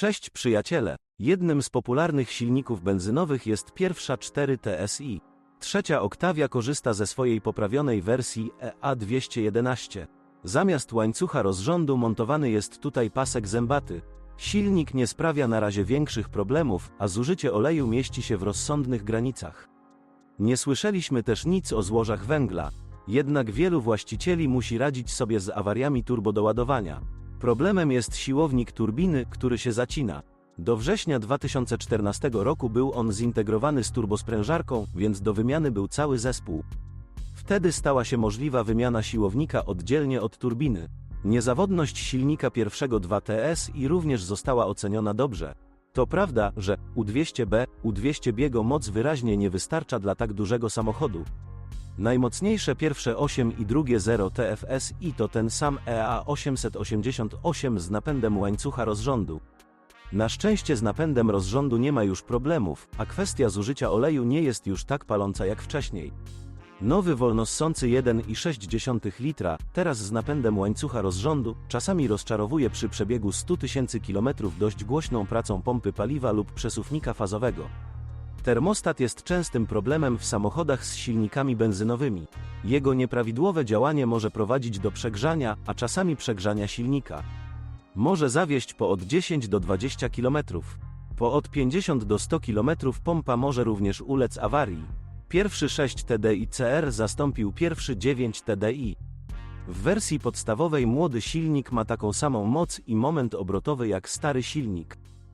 Cześć przyjaciele! Jednym z popularnych silników benzynowych jest pierwsza 4 TSI. Trzecia Octavia korzysta ze swojej poprawionej wersji E EA211. Zamiast łańcucha rozrządu montowany jest tutaj pasek zębaty. Silnik nie sprawia na razie większych problemów, a zużycie oleju mieści się w rozsądnych granicach. Nie słyszeliśmy też nic o złożach węgla, jednak wielu właścicieli musi radzić sobie z awariami turbodoładowania. Problemem jest siłownik turbiny, który się zacina. Do września 2014 roku był on zintegrowany z turbosprężarką, więc do wymiany był cały zespół. Wtedy stała się możliwa wymiana siłownika oddzielnie od turbiny. Niezawodność silnika pierwszego 2TS i również została oceniona dobrze. To prawda, że U200B, U200 biego moc wyraźnie nie wystarcza dla tak dużego samochodu. Najmocniejsze pierwsze 8 i drugie 0 TFS i to ten sam E EA888 z napędem łańcucha rozrządu. Na szczęście z napędem rozrządu nie ma już problemów, a kwestia zużycia oleju nie jest już tak paląca jak wcześniej. Nowy wolnossący 1,6 litra, teraz z napędem łańcucha rozrządu, czasami rozczarowuje przy przebiegu 100 tysięcy km dość głośną pracą pompy paliwa lub przesuwnika fazowego. Termostat jest częstym problemem w samochodach z silnikami benzynowymi. Jego nieprawidłowe działanie może prowadzić do przegrzania, a czasami przegrzania silnika. Może zawieść po od 10 do 20 km. Po od 50 do 100 km pompa może również ulec awarii. Pierwszy 6 TDI CR zastąpił pierwszy 9 TDI. W wersji podstawowej młody silnik ma taką samą moc i moment obrotowy jak stary silnik.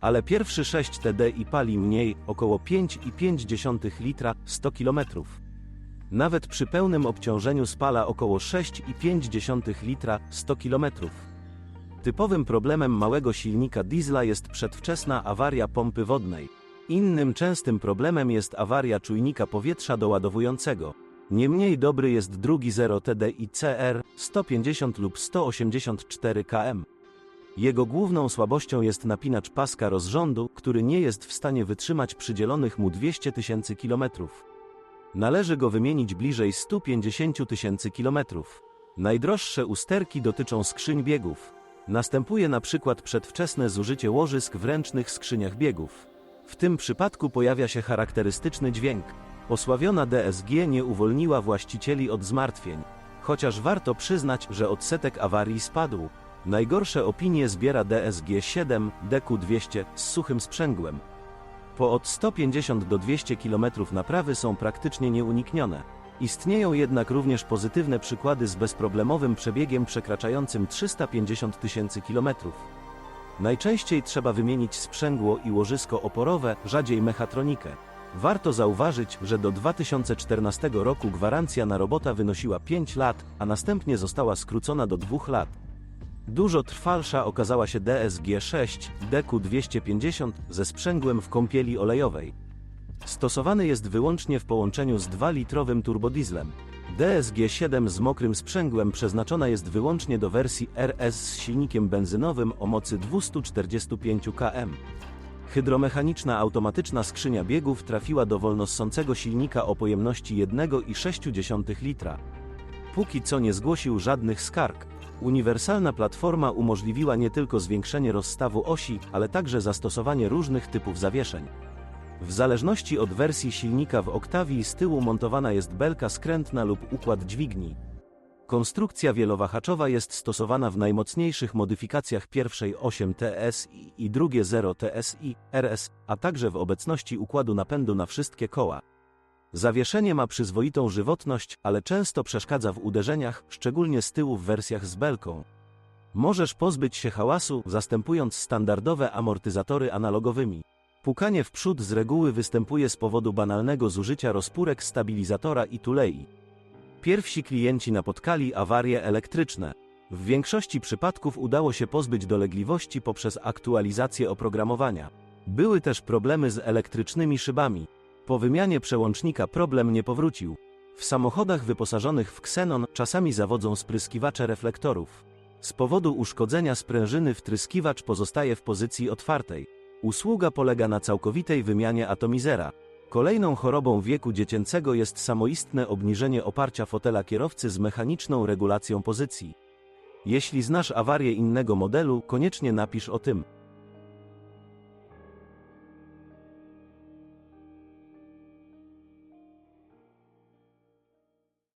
Ale pierwszy 6 TDI pali mniej, około 5,5 litra 100 km. Nawet przy pełnym obciążeniu spala około 6,5 litra 100 km. Typowym problemem małego silnika diesla jest przedwczesna awaria pompy wodnej. Innym częstym problemem jest awaria czujnika powietrza doładowującego. Niemniej dobry jest drugi 0 TDI CR 150 lub 184 km. Jego główną słabością jest napinacz paska rozrządu, który nie jest w stanie wytrzymać przydzielonych mu 200 tysięcy kilometrów. Należy go wymienić bliżej 150 tysięcy kilometrów. Najdroższe usterki dotyczą skrzyń biegów. Następuje na przykład przedwczesne zużycie łożysk w ręcznych skrzyniach biegów. W tym przypadku pojawia się charakterystyczny dźwięk. Osławiona DSG nie uwolniła właścicieli od zmartwień. Chociaż warto przyznać, że odsetek awarii spadł. Najgorsze opinie zbiera DSG-7 DQ200 z suchym sprzęgłem. Po od 150 do 200 km naprawy są praktycznie nieuniknione. Istnieją jednak również pozytywne przykłady z bezproblemowym przebiegiem przekraczającym 350 tysięcy km. Najczęściej trzeba wymienić sprzęgło i łożysko oporowe, rzadziej mechatronikę. Warto zauważyć, że do 2014 roku gwarancja na robota wynosiła 5 lat, a następnie została skrócona do 2 lat. Dużo trwalsza okazała się DSG-6 DQ250 ze sprzęgłem w kąpieli olejowej. Stosowany jest wyłącznie w połączeniu z 2-litrowym turbodieslem. DSG-7 z mokrym sprzęgłem przeznaczona jest wyłącznie do wersji RS z silnikiem benzynowym o mocy 245 km. Hydromechaniczna automatyczna skrzynia biegów trafiła do wolnossącego silnika o pojemności 1,6 litra. Póki co nie zgłosił żadnych skarg. Uniwersalna platforma umożliwiła nie tylko zwiększenie rozstawu osi, ale także zastosowanie różnych typów zawieszeń. W zależności od wersji silnika w Octavii z tyłu montowana jest belka skrętna lub układ dźwigni. Konstrukcja wielowahaczowa jest stosowana w najmocniejszych modyfikacjach pierwszej 8 TSI i drugie 0 TSI RS, a także w obecności układu napędu na wszystkie koła. Zawieszenie ma przyzwoitą żywotność, ale często przeszkadza w uderzeniach, szczególnie z tyłu w wersjach z belką. Możesz pozbyć się hałasu, zastępując standardowe amortyzatory analogowymi. Pukanie w przód z reguły występuje z powodu banalnego zużycia rozpórek stabilizatora i tulei. Pierwsi klienci napotkali awarie elektryczne. W większości przypadków udało się pozbyć dolegliwości poprzez aktualizację oprogramowania. Były też problemy z elektrycznymi szybami. Po wymianie przełącznika problem nie powrócił. W samochodach wyposażonych w ksenon czasami zawodzą spryskiwacze reflektorów. Z powodu uszkodzenia sprężyny wtryskiwacz pozostaje w pozycji otwartej. Usługa polega na całkowitej wymianie atomizera. Kolejną chorobą wieku dziecięcego jest samoistne obniżenie oparcia fotela kierowcy z mechaniczną regulacją pozycji. Jeśli znasz awarię innego modelu, koniecznie napisz o tym.